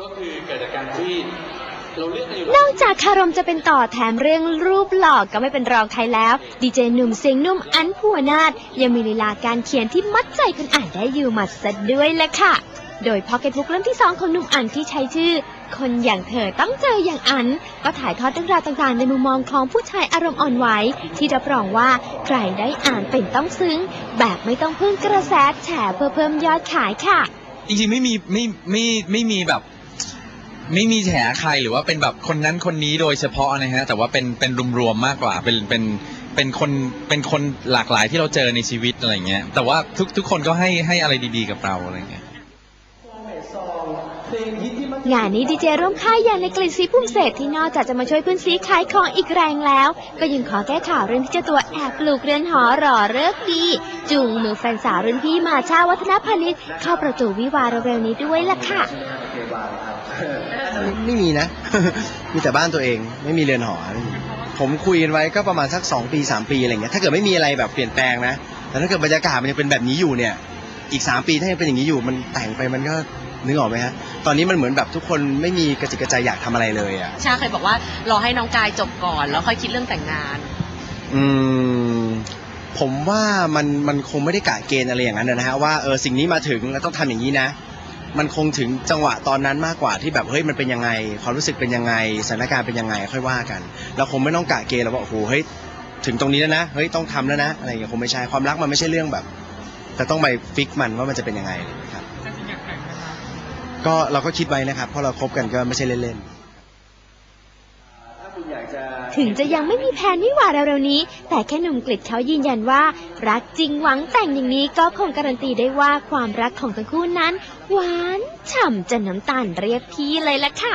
ก็คือเกิดจากการที่เราเลือกกันอยู่นอกจากคารมจะเป็นต่อแถมเรื่องรูปหล่อก็ไม่เป็นรองใครแล้ว ดีเจหนุ่มเสียงนุ่มอันผัวนาถยังมีลีลาการเขียนที่มัดใจคนอ่านได้อยู่หมัดซะด้วยแหละค่ะ โดยพ็อกเก็ตบุ๊กเล่มที่ 2 ของหนุ่มอันที่ใช้ชื่อ คนอย่างเธอต้องเจออย่างอัน ก็ถ่ายทอดเรื่องราวต่างๆ ในมุมมองของผู้ชายอารมณ์อ่อนไหวที่รับรองว่าใครได้อ่านเป็นต้องซึ้ง แบบไม่ต้องพึ่งกระแสแฉเพื่อเพิ่มยอดขายค่ะ จริงๆไม่มีไม่ไม่ไม่มีแบบ ไม่มีแฉใครหรือว่าเป็นแบบคนนั้นคนนี้โดยเฉพาะนะฮะแต่ว่าเป็นเป็นรวมๆมากกว่าเป็นเป็นเป็นคนเป็นคนหลากหลายที่เราเจอในชีวิตอะไรเงี้ยแต่ว่าทุกทุกคนก็ให้ให้อะไรดีๆกับเราอะไรเงี้ย งานนี้ดีเจร่วมค่ายอย่างในกลิ่นสีพุ่มเศษที่นอกจากจะมาช่วยเพื่อนซีขายของอีกแรงแล้ว ก็ยังขอแก้ข่าวเรื่องที่เจ้าตัวแอบปลูกเรือนหอรอเลิกดีจูงมือแฟนสาวรุ่นพี่มาชาวัฒนพานิชเข้าประตูวิวาเร็วๆนี้ด้วยล่ะค่ะ ไม่ไม่มีนะ มีแต่บ้านตัวเองไม่มีเรือนหอ ผมคุยกันไว้ก็ประมาณสักสองปีสามปีอะไรเงี้ยถ้าเกิดไม่มีอะไรแบบเปลี่ยนแปลงนะแต่ถ้าเกิดบรรยากาศมันยังเป็นแบบนี้อยู่เนี่ย อีกสามปีถ้ายังเป็นอย่างนี้อยู่มันแต่งไปมันก็ นึกออกไหมฮะ ตอนนี้มันเหมือนแบบทุกคนไม่มีกระจิกกระใจอยากทำอะไรเลยอะ ชาเคยบอกว่ารอให้น้องกายจบก่อนแล้วค่อยคิดเรื่องแต่งงาน อืมผมว่ามันมันคงไม่ได้กะเกณฑ์อะไรอย่างนั้นนะฮะว่าเออสิ่งนี้มาถึงแล้วต้องทำอย่างนี้นะ มันคงถึงจังหวะตอนนั้นมากกว่าที่แบบเฮ้ยมันเป็นยังไง ความรู้สึกเป็นยังไงสถานการณ์เป็นยังไงค่อยว่ากันเราคงไม่ต้องกะเกณฑ์แล้วว่าโอ้โหเฮ้ยถึงตรงนี้แล้วนะเฮ้ยต้องทำแล้วนะอะไรอย่างเงี้ยคงไม่ใช่ความรักมันไม่ใช่เรื่องแบบ แต่ต้องไปฟิกมันว่ามันจะเป็นยังไงครับ ก็เราก็คิดไว้นะครับ เพราะเราคบกันก็ไม่ใช่เล่นๆถึงจะยังไม่มีแผนวิวาห์เร็วๆนี้ แต่แค่หนุ่มกฤษเขายืนยันว่า รักจริงหวังแต่งอย่างนี้ก็คงการันตีได้ว่าความรักของทั้งคู่นั้น หวานฉ่ำจนน้ำตาลเรียกพี่เลยล่ะค่ะ